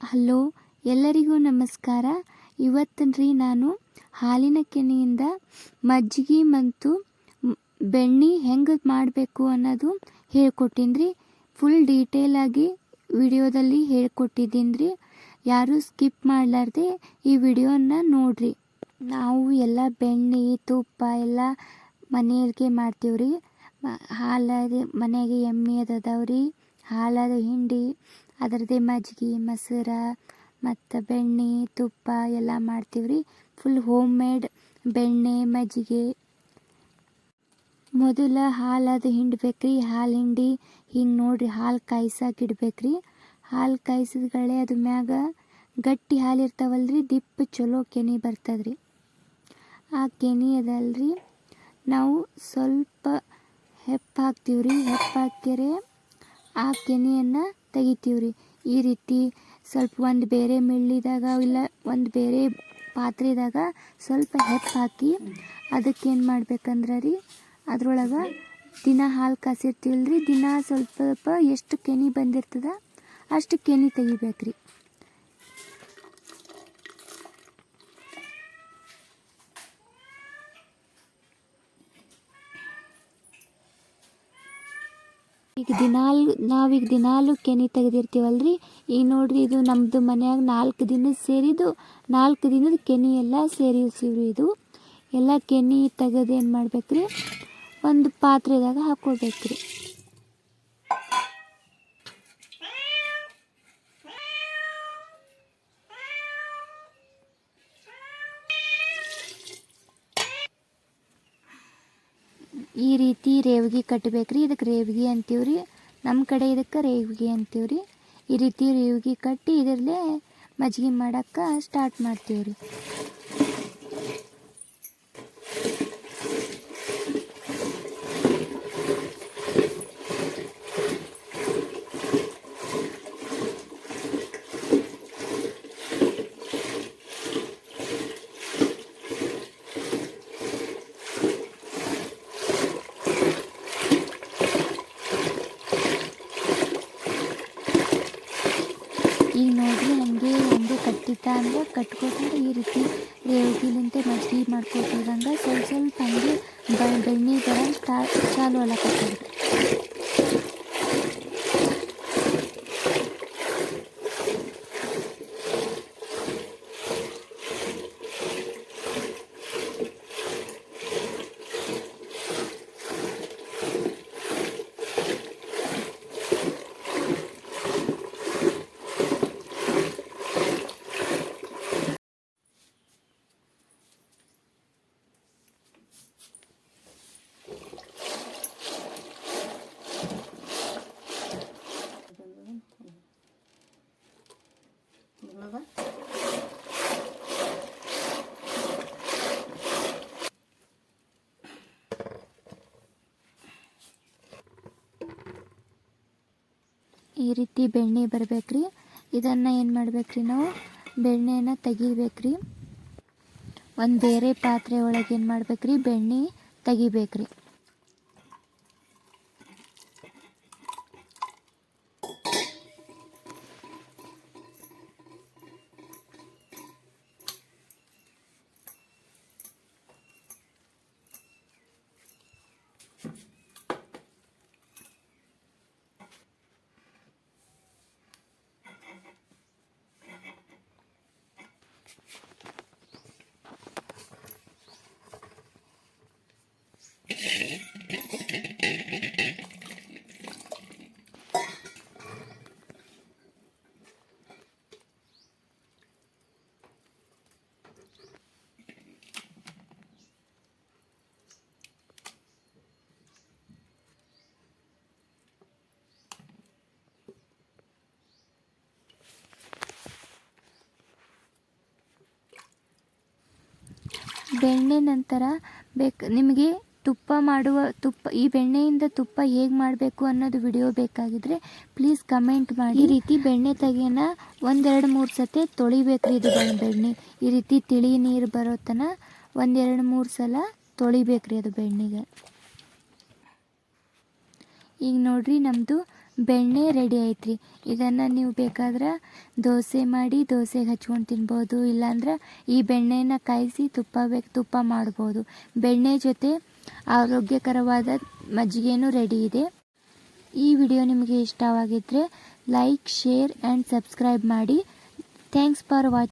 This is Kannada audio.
ಹಲೋ, ಎಲ್ಲರಿಗೂ ನಮಸ್ಕಾರ. ಇವತ್ತನ್ರಿ ನಾನು ಹಾಲಿನ ಕೆನೆಯಿಂದ ಮಜ್ಜಿಗೆ ಮತ್ತು ಬೆಣ್ಣೆ ಹೆಂಗೆ ಮಾಡಬೇಕು ಅನ್ನೋದು ಹೇಳ್ಕೊಟ್ಟಿನಿ ರೀ ಫುಲ್ ಡೀಟೇಲಾಗಿ ವಿಡಿಯೋದಲ್ಲಿ ಹೇಳ್ಕೊಟ್ಟಿದ್ದೀನಿ ರೀ ಯಾರೂ ಸ್ಕಿಪ್ ಮಾಡಲಾರ್ದೆ ಈ ವಿಡಿಯೋನ ನೋಡ್ರಿ. ನಾವು ಎಲ್ಲ ಬೆಣ್ಣೆ, ತುಪ್ಪ ಎಲ್ಲ ಮನೆಯಲ್ಲಿಗೆ ಮಾಡ್ತೀವಿ ರೀ ಹಾಲಾದ ಮನೆಗೆ ಎಮ್ಮೆ ಅದು ಹಾಲಾದ ರೀ ಹಾಲದ ಹಿಂಡಿ ಅದರದ್ದೇ ಮಜ್ಜಿಗೆ, ಮೊಸರ ಮತ್ತು ಬೆಣ್ಣೆ, ತುಪ್ಪ ಎಲ್ಲ ಮಾಡ್ತೀವಿ ರೀ ಫುಲ್ ಹೋಮ್ ಮೇಡ್ ಬೆಣ್ಣೆ, ಮಜ್ಜಿಗೆ. ಮೊದಲ ಹಾಲು ಅದು ರೀ ಹಾಲು ಹಿಂಡಿ ಹಿಂಗೆ ನೋಡ್ರಿ ಹಾಲು ಕಾಯ್ಸಕ್ಕೆ ಇಡ್ಬೇಕು ರೀ ಹಾಲು ಕಾಯ್ಸಿದ್ಗಳೇ ಅದ್ರ ಮ್ಯಾಗ ಗಟ್ಟಿ ಹಾಲು ಇರ್ತಾವಲ್ರಿ. ದಿಪ್ಪ ಚಲೋ ಕೆನೆ ಬರ್ತದ್ರಿ. ಆ ಕೆನೆ ಅದಲ್ರಿ. ನಾವು ಸ್ವಲ್ಪ ಹೆಪ್ಪು ಹಾಕ್ತೀವಿ ರೀ ಹೆಪ್ಪು ಹಾಕ್ಯಾರೆ ಆ ಕೆನೆಯನ್ನು ತೆಗಿತೀವಿ ರೀ ಈ ರೀತಿ ಸ್ವಲ್ಪ ಒಂದು ಬೇರೆ ಮಿಳ್ಳಿದಾಗ ಇಲ್ಲ, ಒಂದು ಬೇರೆ ಪಾತ್ರೆದಾಗ ಸ್ವಲ್ಪ ಹೆಪ್ಪು ಹಾಕಿ ಅದಕ್ಕೇನು ಮಾಡ್ಬೇಕಂದ್ರೆ ರೀ ಅದ್ರೊಳಗೆ ದಿನ ಹಾಲು ಕಾಸಿರ್ತೀವಲ್ಲ ರೀ ದಿನ ಸ್ವಲ್ಪ ಸ್ವಲ್ಪ ಎಷ್ಟು ಕೆನೆ ಬಂದಿರ್ತದ ಅಷ್ಟು ಕೆನೆ ತೆಗಿಬೇಕು ರೀ ಈಗ ದಿನಾಲು, ನಾವೀಗ ದಿನಾಲು ಕೆನೆ ತೆಗೆದಿರ್ತೀವಲ್ರಿ? ಈಗ ನೋಡ್ರಿ ಇದು ನಮ್ಮದು ಮನ್ಯಾಗ ನಾಲ್ಕು ದಿನದ ಸೇರಿದು ನಾಲ್ಕು ದಿನದ ಕೆನೆ ಎಲ್ಲ ಸೇರಿಸಿವ್ರಿ ಇದು. ಎಲ್ಲ ಕೆನೆ ತೆಗೆದು ಏನು ಮಾಡ್ಬೇಕ್ರಿ? ಒಂದು ಪಾತ್ರೆದಾಗ ಹಾಕ್ಕೊಳ್ಬೇಕ್ರಿ ಈ ರೀತಿ ರೇವ್ಗಿ ಕಟ್ಟಬೇಕ್ರಿ. ಇದಕ್ಕೆ ರೇವ್ಗಿ ಅಂತೀವ್ರಿ. ನಮ್ಮ ಕಡೆ ಇದಕ್ಕೆ ರೇವ್ಗಿ ಅಂತೀವ್ರಿ. ಈ ರೀತಿ ರೇವ್ಗಿ ಕಟ್ಟಿ ಇದರಲ್ಲೇ ಮಜ್ಜಿಗೆ ಮಾಡೋಕ್ಕೆ ಸ್ಟಾರ್ಟ್ ಮಾಡ್ತೀವ್ರಿ. ಈಗ ನೋಡ್ರಿ ಹಂಗೆ ಹಂಗೆ ಕಟ್ಟಿದ್ದ ಅಂದ್ರೆ ಕಟ್ಕೋತಾರೆ ಈ ರೀತಿ ರೇವ್ಗಿಲಿಂತ ಮಜ್ಜಿಗೆ ಮಾಡ್ಕೊತಿದ್ದಂಗೆ ಸ್ವಲ್ಪ ಸ್ವಲ್ಪ ಹಂಗೆ ಬೆಣ್ಣೆ ಬರೋಂಗೆ ಸ್ಟಾ ಚಾಲು ಅಲಕತ್ತದ್ರಿ ಈ ರೀತಿ ಬೆಣ್ಣೆ ಬರಬೇಕ್ರಿ. ಇದನ್ನು ಏನು ಮಾಡಬೇಕ್ರಿ ನಾವು? ಬೆಣ್ಣೆನ ತೆಗಿಬೇಕ್ರಿ. ಒಂದು ಬೇರೆ ಪಾತ್ರೆ ಒಳಗೆ ಏನು ಮಾಡಬೇಕ್ರಿ? ಬೆಣ್ಣೆ ತೆಗಿಬೇಕ್ರಿ. ಬೆಣ್ಣೆ ನಂತರ ಬೇಕು. ನಿಮಗೆ ತುಪ್ಪ ಮಾಡುವ ತುಪ್ಪ, ಈ ಬೆಣ್ಣೆಯಿಂದ ತುಪ್ಪ ಹೇಗೆ ಮಾಡಬೇಕು ಅನ್ನೋದು ವಿಡಿಯೋ ಬೇಕಾಗಿದ್ರೆ ಪ್ಲೀಸ್ ಕಮೆಂಟ್ ಮಾಡಿ. ಈ ರೀತಿ ಬೆಣ್ಣೆ ತೆಗೆನ ಒಂದೆರಡು ಮೂರು ಸತಿ ತೊಳಿಬೇಕ್ರಿ ಇದು ಬೆಣ್ಣೆ ಈ ರೀತಿ ತಿಳಿ ನೀರು ಬರೋ ತನ ಒಂದೆರಡು ಮೂರು ಸಲ ತೊಳಿಬೇಕ್ರಿ ಅದು ಬೆಣ್ಣೆಗೆ. ಈಗ ನೋಡ್ರಿ ನಮ್ಮದು ಬೆಣ್ಣೆ ರೆಡಿ ಐತ್ರಿ ಇದನ್ನು ನೀವು ಬೇಕಾದ್ರೆ ದೋಸೆ ಮಾಡಿ ದೋಸೆಗೆ ಹಚ್ಕೊಂಡು ತಿನ್ಬೋದು, ಇಲ್ಲಾಂದ್ರೆ ಈ ಬೆಣ್ಣೆನ ಕಾಯಿಸಿ ತುಪ್ಪ ಬೇಕು, ತುಪ್ಪ ಮಾಡ್ಬೋದು. ಬೆಣ್ಣೆ ಜೊತೆ ಆರೋಗ್ಯಕರವಾದ ಮಜ್ಜಿಗೆನೂ ರೆಡಿ ಇದೆ. ಈ ವಿಡಿಯೋ ನಿಮಗೆ ಇಷ್ಟವಾಗಿದ್ದರೆ ಲೈಕ್ ಶೇರ್ ಆ್ಯಂಡ್ ಸಬ್ಸ್ಕ್ರೈಬ್ ಮಾಡಿ. Thanks for watch